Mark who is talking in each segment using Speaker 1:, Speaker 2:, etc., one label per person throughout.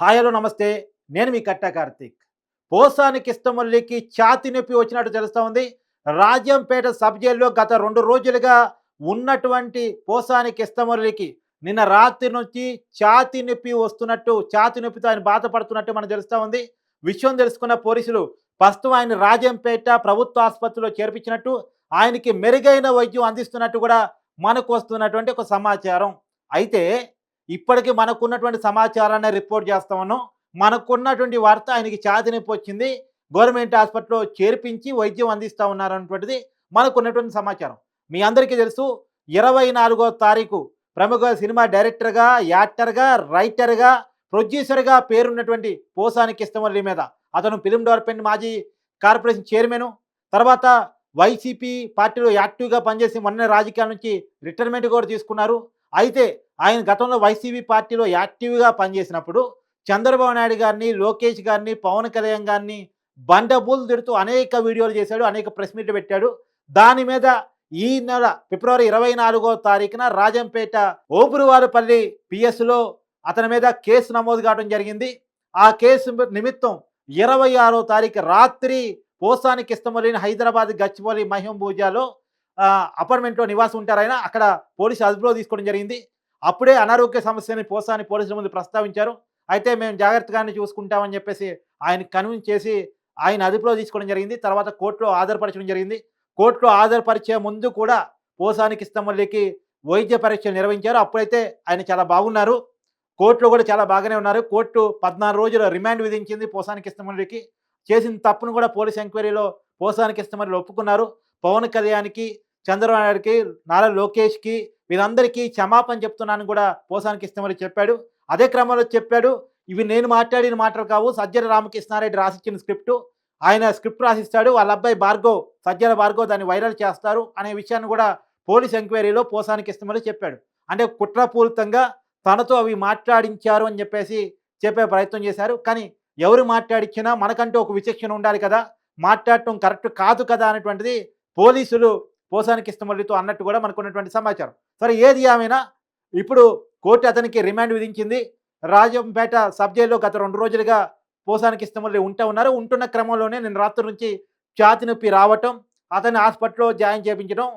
Speaker 1: Hi hello నమస్తే. నేను మీ కట్ట కార్తీక్. పోసానికి ఇష్టమల్లికి ఛాతి నొప్పి వచ్చినట్టు తెలుస్తూ ఉంది. రాజంపేట సబ్ జైల్లో గత రెండు రోజులుగా ఉన్నటువంటి పోసానికి ఇష్టమల్లికి నిన్న రాత్రి నుంచి ఛాతి నొప్పి వస్తున్నట్టు ఛాతి నొప్పితో ఆయన బాధపడుతున్నట్టు మనకు తెలుస్తూ ఉంది. విషయం తెలుసుకున్న పోలీసులు ప్రస్తుతం ఆయన రాజంపేట ప్రభుత్వ ఆసుపత్రిలో చేర్పించినట్టు ఆయనకి మెరుగైన వైద్యం అందిస్తున్నట్టు కూడా మనకు వస్తున్నటువంటి ఒక సమాచారం. అయితే ఇప్పటికీ మనకున్నటువంటి సమాచారాన్ని రిపోర్ట్ చేస్తా ఉన్నాం మనకున్నటువంటి వార్త ఆయనకి చాతినొప్పి వచ్చింది. గవర్నమెంట్ హాస్పిటల్లో చేర్పించి వైద్యం అందిస్తూ ఉన్నారన్నటువంటిది మనకున్నటువంటి సమాచారం. మీ అందరికీ తెలుసు ఇరవై నాలుగో తారీఖు ప్రముఖ సినిమా డైరెక్టర్గా యాక్టర్గా రైటర్గా ప్రొడ్యూసర్గా పేరున్నటువంటి పోసానికి ఇష్టమల్లి మీద. అతను ఫిలిం డెవలప్మెంట్ మాజీ కార్పొరేషన్ చైర్మన్. తర్వాత వైసీపీ పార్టీలో యాక్టివ్గా పనిచేసి మొన్న రాజకీయాల నుంచి రిటైర్మెంట్ కూడా తీసుకున్నారు. అయితే ఆయన గతంలో వైసీపీ పార్టీలో యాక్టివ్గా పనిచేసినప్పుడు చంద్రబాబు నాయుడు గారిని లోకేష్ గారిని పవన్ కళ్యాణ్ గారిని బండబూలు తిడుతూ అనేక వీడియోలు చేశాడు అనేక ప్రెస్ మీట్లు పెట్టాడు. దాని మీద ఈ నెల ఫిబ్రవరి ఇరవై నాలుగో తారీఖున రాజంపేట ఓపురువారిపల్లి పిఎస్లో అతని మీద కేసు నమోదు కావడం జరిగింది. ఆ కేసు నిమిత్తం ఇరవై ఆరో తారీఖు రాత్రి పోసానికి ఇష్టమలేని హైదరాబాద్ గచ్చిబౌలి మహింబూజాలో అపార్ట్మెంట్లో నివాసం ఉంటారు ఆయన. అక్కడ పోలీసు అదుపులో తీసుకోవడం జరిగింది. అప్పుడే అనారోగ్య సమస్యని పోసాని పోలీసుల ముందు ప్రస్తావించారు. అయితే మేము జాగ్రత్తగానే చూసుకుంటామని చెప్పేసి ఆయన కన్విన్స్ చేసి ఆయన అదుపులో తీసుకోవడం జరిగింది. తర్వాత కోర్టులో ఆధారపరచడం జరిగింది. కోర్టులో ఆధారపరిచే ముందు కూడా పోసానికి ఇష్టమల్లికి వైద్య పరీక్షలు నిర్వహించారు. అప్పుడైతే ఆయన చాలా బాగున్నారు. కోర్టులో కూడా చాలా బాగానే ఉన్నారు. కోర్టు పద్నాలుగు రోజుల రిమాండ్ విధించింది పోసానికి ఇష్టమల్లికి చేసిన తప్పును కూడా పోలీస్ ఎంక్వైరీలో పోసానికి ఇష్టమల్లి ఒప్పుకున్నారు. పవన్ కళ్యాణ్కి చంద్రబాబు నాయుడుకి నారా లోకేష్కి వీరందరికీ క్షమాపణ చెప్తున్నాను కూడా పోసానికి ఇస్తామని చెప్పాడు. అదే క్రమంలో చెప్పాడు ఇవి నేను మాట్లాడిన మాటలు కావు. సజ్జల రామకృష్ణారెడ్డి రాసిచ్చిన స్క్రిప్టు. ఆయన స్క్రిప్ట్ రాసిస్తాడు. వాళ్ళ అబ్బాయి భార్గవ్ సజ్జల భార్గవ్ దాన్ని వైరల్ చేస్తారు అనే విషయాన్ని కూడా పోలీస్ ఎంక్వైరీలో పోసానికి ఇస్తామని చెప్పాడు. అంటే కుట్రపూరితంగా తనతో అవి మాట్లాడించారు అని చెప్పేసి చెప్పే ప్రయత్నం చేశారు. కానీ ఎవరు మాట్లాడించినా మనకంటూ ఒక విచక్షణ ఉండాలి కదా. మాట్లాడటం కరెక్ట్ కాదు కదా అనేటువంటిది పోలీసులు పోసానికి ఇష్టమల్లితో అన్నట్టు కూడా మనకు ఉన్నటువంటి సమాచారం. సరే ఏది ఏమైనా ఇప్పుడు కోర్టు అతనికి రిమాండ్ విధించింది. రాజంపేట సబ్ జైల్లో గత రెండు రోజులుగా పోసానికి ఇష్టమల్లి ఉంటూ ఉన్నారు. ఉంటున్న క్రమంలోనే నేను రాత్రి నుంచి ఛాతి నొప్పి రావటం అతన్ని హాస్పిటల్లో జాయిన్ చేయించడం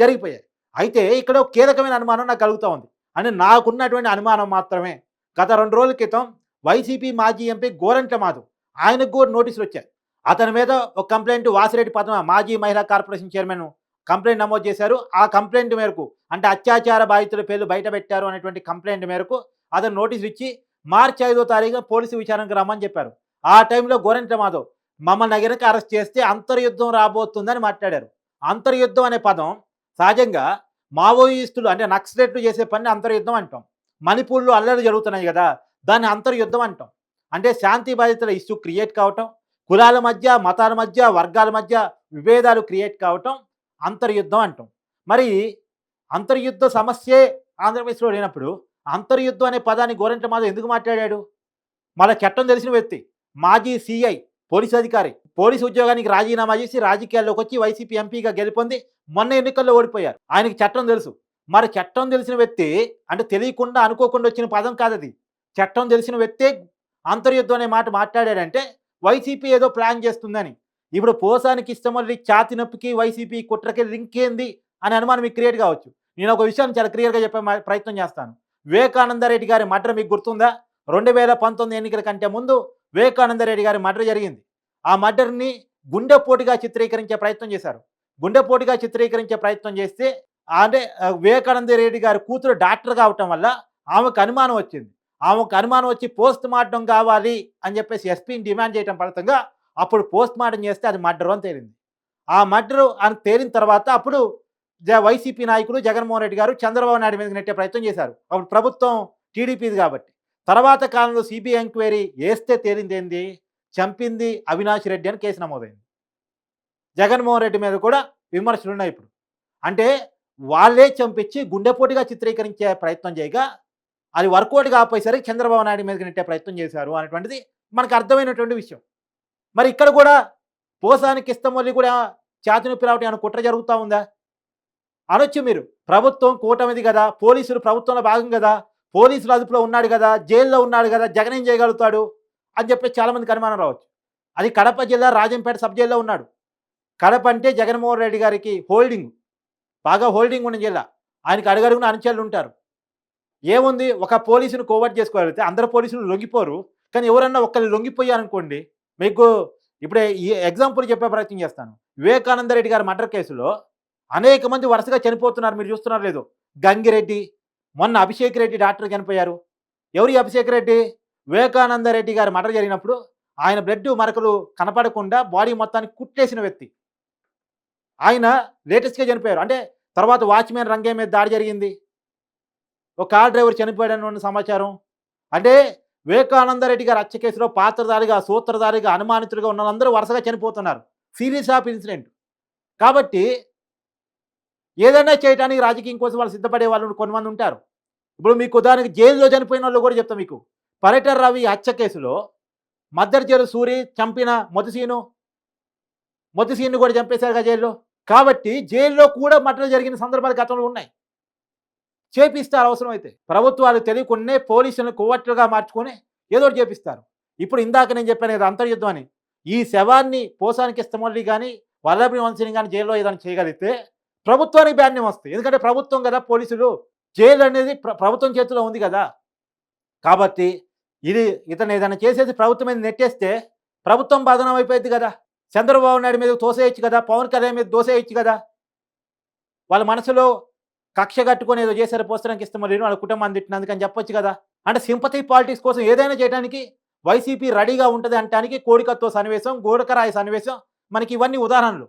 Speaker 1: జరిగిపోయాయి. అయితే ఇక్కడ కీలకమైన అనుమానం నాకు కలుగుతూ ఉంది. అని నాకున్నటువంటి అనుమానం మాత్రమే. గత రెండు రోజుల క్రితం వైసీపీ మాజీ ఎంపీ గోరంట్ల మాధవ్ ఆయనకు కూడా నోటీసులు వచ్చాయి. అతని మీద ఒక కంప్లైంట్ వాసిరెడ్డి పద్మ మాజీ మహిళా కార్పొరేషన్ చైర్మన్ కంప్లైంట్ నమోదు చేశారు. ఆ కంప్లైంట్ మేరకు అంటే అత్యాచార బాధితుల పేర్లు బయట పెట్టారు అనేటువంటి కంప్లైంట్ మేరకు అతను నోటీసులు ఇచ్చి మార్చి ఐదో తారీఖు పోలీసు విచారణకు రమ్మని చెప్పారు. ఆ టైంలో గోరంట్ల మాధవ్ మమ్మల్ని దగ్గరకు అరెస్ట్ చేస్తే అంతర్యుద్ధం రాబోతుందని మాట్లాడారు. అంతర్యుద్ధం అనే పదం సహజంగా మావోయిస్టులు అంటే నక్సలెట్లు చేసే పని అంతర్యుద్ధం అంటాం. మణిపూర్లో అల్లరి జరుగుతున్నాయి కదా దాన్ని అంతర్యుద్ధం అంటాం. అంటే శాంతి బాధితుల ఇష్యూ క్రియేట్ కావటం కులాల మధ్య మతాల మధ్య వర్గాల మధ్య విభేదాలు క్రియేట్ కావటం అంతర్యుద్ధం అంటాం. మరి అంతర్యుద్ధ సమస్యే ఆంధ్రప్రదేశ్లో లేనప్పుడు అంతర్యుద్ధం అనే పదాన్ని గోరంట మాధవ్ ఎందుకు మాట్లాడాడు? మళ్ళీ చట్టం తెలిసిన వ్యక్తి మాజీ సిఐ పోలీసు అధికారి పోలీసు ఉద్యోగానికి రాజీనామా చేసి రాజకీయాల్లోకి వచ్చి వైసీపీ ఎంపీగా గెలుపొంది మొన్న ఎన్నికల్లో ఓడిపోయారు. ఆయనకి చట్టం తెలుసు. మరి చట్టం తెలిసిన వ్యక్తి అంటే తెలియకుండా అనుకోకుండా వచ్చిన పదం కాదది. చట్టం తెలిసిన వ్యక్తే అంతర్యుద్ధం అనే మాట మాట్లాడాడంటే వైసీపీ ఏదో ప్లాన్ చేస్తుందని ఇప్పుడు పోసానికి ఇష్టమని ఛాతి నొప్పికి వైసీపీ కుట్రకి లింక్ ఏంది అని అనుమానం మీకు క్రియేట్ కావచ్చు. నేను ఒక విషయాన్ని చాలా క్లియర్గా చెప్పే ప్రయత్నం చేస్తాను. వివేకానందరెడ్డి గారి మర్డర్ మీకు గుర్తుందా? రెండు వేల పంతొమ్మిది ఎన్నికల కంటే ముందు వివేకానందరెడ్డి గారి మర్డర్ జరిగింది. ఆ మర్డర్ని గుండెపోటుగా చిత్రీకరించే ప్రయత్నం చేశారు. గుండెపోటుగా చిత్రీకరించే ప్రయత్నం చేస్తే అంటే వివేకానంద రెడ్డి గారి కూతురు డాక్టర్ కావటం వల్ల ఆమెకు అనుమానం వచ్చింది. ఆమెకు అనుమానం వచ్చి పోస్ట్ మార్టం కావాలి అని చెప్పేసి ఎస్పీని డిమాండ్ చేయడం ఫలితంగా అప్పుడు పోస్ట్ మార్టం చేస్తే అది మర్డర్ అని తేలింది. ఆ మర్డర్ అని తేలిన తర్వాత అప్పుడు వైసీపీ నాయకులు జగన్మోహన్ రెడ్డి గారు చంద్రబాబు నాయుడు మీద నెట్టే ప్రయత్నం చేశారు. అప్పుడు ప్రభుత్వం టీడీపీది కాబట్టి. తర్వాత కాలంలో సిబిఐ ఎంక్వైరీ వేస్తే తేలింది ఏంది? చంపింది అవినాష్ రెడ్డి అని కేసు నమోదైంది. జగన్మోహన్ రెడ్డి మీద కూడా విమర్శలు ఉన్నాయి ఇప్పుడు. అంటే వాళ్ళే చంపించి గుండెపోటుగా చిత్రీకరించే ప్రయత్నం చేయగా అది వర్కౌట్ కాపోయేసరికి చంద్రబాబు నాయుడు మీద నెట్టే ప్రయత్నం చేశారు అనేటువంటిది మనకు అర్థమైనటువంటి విషయం. మరి ఇక్కడ కూడా పోసానికి ఇష్టం వల్ల కూడా చేతనొప్పి రావటం ఏమైనా కుట్ర జరుగుతూ ఉందా? అనొచ్చు మీరు. ప్రభుత్వం కూటమిది కదా. పోలీసులు ప్రభుత్వంలో భాగం కదా. పోలీసులు అదుపులో ఉన్నాడు కదా. జైల్లో ఉన్నాడు కదా. జగన్ ఏం చేయగలుగుతాడు? అని చెప్పి చాలామందికి అనుమానం రావచ్చు. అది కడప జిల్లా రాజంపేట సబ్ జైల్లో ఉన్నాడు. కడప అంటే జగన్మోహన్ రెడ్డి గారికి హోల్డింగ్. బాగా హోల్డింగ్ ఉన్న జిల్లా. ఆయనకి అడుగడుగున అనుచరులు ఉంటారు. ఏముంది? ఒక పోలీసును కోవర్ట్ చేసుకోగలిగితే అందరు పోలీసులు లొంగిపోరు. కానీ ఎవరన్నా ఒక్కరు లొంగిపోయారనుకోండి మీకు ఇప్పుడే ఈ ఎగ్జాంపుల్ చెప్పే ప్రయత్నం చేస్తాను. వివేకానంద రెడ్డి గారి మర్డర్ కేసులో అనేక మంది వరుసగా చనిపోతున్నారు. మీరు చూస్తున్నారు లేదు. గంగిరెడ్డి మొన్న అభిషేక్ రెడ్డి డాక్టర్ చనిపోయారు. ఎవరి అభిషేక్ రెడ్డి? వివేకానంద రెడ్డి గారి మర్డర్ జరిగినప్పుడు ఆయన బ్లడ్ మరకలు కనపడకుండా బాడీ మొత్తానికి కుట్టేసిన వ్యక్తి. ఆయన లేటెస్ట్గా చనిపోయారు. అంటే తర్వాత వాచ్మెన్ రంగే మీద దాడి జరిగింది. ఒక కార్ డ్రైవర్ చనిపోయాడని సమాచారం. అంటే వివేకానంద రెడ్డి గారి హత్య కేసులో పాత్రధారిగా సూత్రధారిగా అనుమానితులుగా ఉన్న వాళ్ళందరూ వరుసగా చనిపోతున్నారు. Serious of incident. కాబట్టి ఏదైనా చేయడానికి రాజకీయం కోసం వాళ్ళు సిద్ధపడే వాళ్ళు కొంతమంది ఉంటారు. ఇప్పుడు మీకు దానికి జైల్లో చనిపోయిన వాళ్ళు కూడా చెప్తాం మీకు. పర్యటన రవి హత్య కేసులో మద్దరు జైలు సూరి చంపిన మొదసీను మొదసీను కూడా చంపేశారు కదా జైల్లో. కాబట్టి జైల్లో కూడా మటలు జరిగిన సందర్భాలు గతంలో ఉన్నాయి. చేపిస్తారు అవసరం అయితే ప్రభుత్వాలు తెలియకుండానే పోలీసులను కొవ్వట్లుగా మార్చుకొని ఏదో చేపిస్తారు. ఇప్పుడు ఇందాక నేను చెప్పాను ఇది అంతర్యుద్ధం అని. ఈ శవాన్ని పోసానికి ఇష్టమల్లి కానీ వల్లభి వంశీని కానీ జైల్లో ఏదైనా చేయగలిగితే ప్రభుత్వానికి బ్యాన్యం వస్తుంది ఎందుకంటే ప్రభుత్వం కదా పోలీసులు. జైలు అనేది ప్రభుత్వం చేతిలో ఉంది కదా. కాబట్టి ఇది ఇతను ఏదైనా చేసేసి ప్రభుత్వం మీద నెట్టేస్తే ప్రభుత్వం బాధనం అయిపోయింది కదా. చంద్రబాబు నాయుడు మీద తోసేయచ్చు కదా. పవన్ కళ్యాణ్ మీద దోసేయచ్చు కదా. వాళ్ళ మనసులో కక్ష కట్టుకొని ఏదో చేశారు పోస్తానికి ఇష్టం లేదు వాళ్ళ కుటుంబాన్ని తిట్టినందుకు అని చెప్పొచ్చు కదా. అంటే సింపతి పాలిటిక్స్ కోసం ఏదైనా చేయడానికి వైసీపీ రెడీగా ఉంటుంది అంటానికి కోడికత్తో సన్నివేశం గోడకరాయి సన్నివేశం మనకి ఇవన్నీ ఉదాహరణలు.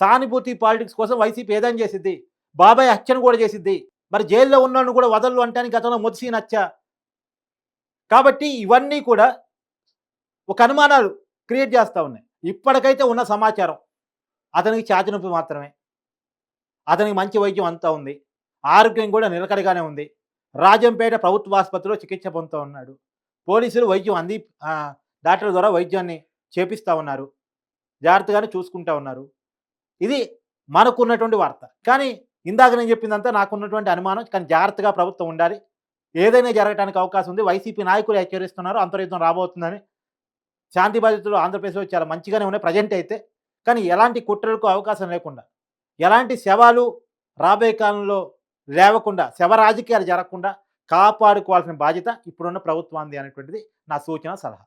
Speaker 1: సానుభూతి పాలిటిక్స్ కోసం వైసీపీ ఏదైనా చేసిద్ది బాబాయ్ హత్యను కూడా చేసిద్ది మరి జైల్లో ఉన్నోళ్ళు కూడా వదలు అంటానికి గతంలో మొదసి నచ్చ కాబట్టి ఇవన్నీ కూడా ఒక అనుమానాలు క్రియేట్ చేస్తూ ఉన్నాయి. ఇప్పటికైతే ఉన్న సమాచారం అతనికి చాతినొప్పి మాత్రమే. అతనికి మంచి వైద్యం అంతా ఉంది. ఆరోగ్యం కూడా నిలకడగానే ఉంది. రాజంపేట ప్రభుత్వ ఆసుపత్రిలో చికిత్స పొందుతూ ఉన్నాడు. పోలీసులు వైద్యం అంది డాక్టర్ల డాక్టర్ ద్వారా వైద్యాన్ని చేపిస్తూ ఉన్నారు. జాగ్రత్తగానే చూసుకుంటూ ఉన్నారు. ఇది మనకున్నటువంటి వార్త. కానీ ఇందాక నేను చెప్పిందంతా నాకున్నటువంటి అనుమానం. కానీ జాగ్రత్తగా ప్రభుత్వం ఉండాలి. ఏదైనా జరగడానికి అవకాశం ఉంది. వైసీపీ నాయకులు హెచ్చరిస్తున్నారు. అంతర్యుద్ధం రాబోతుందని. శాంతి బాధితులు ఆంధ్రప్రదేశ్లో చాలా మంచిగానే ఉన్నాయి ప్రజెంట్ అయితే. కానీ ఎలాంటి కుట్రలకు అవకాశం లేకుండా ఎలాంటి శవాలు రాబోయే కాలంలో లేవకుండా శవ రాజకీయాలు జరగకుండా కాపాడుకోవాల్సిన బాధ్యత ఇప్పుడున్న ప్రభుత్వాన్ని అనేటువంటిది నా సూచన సలహా.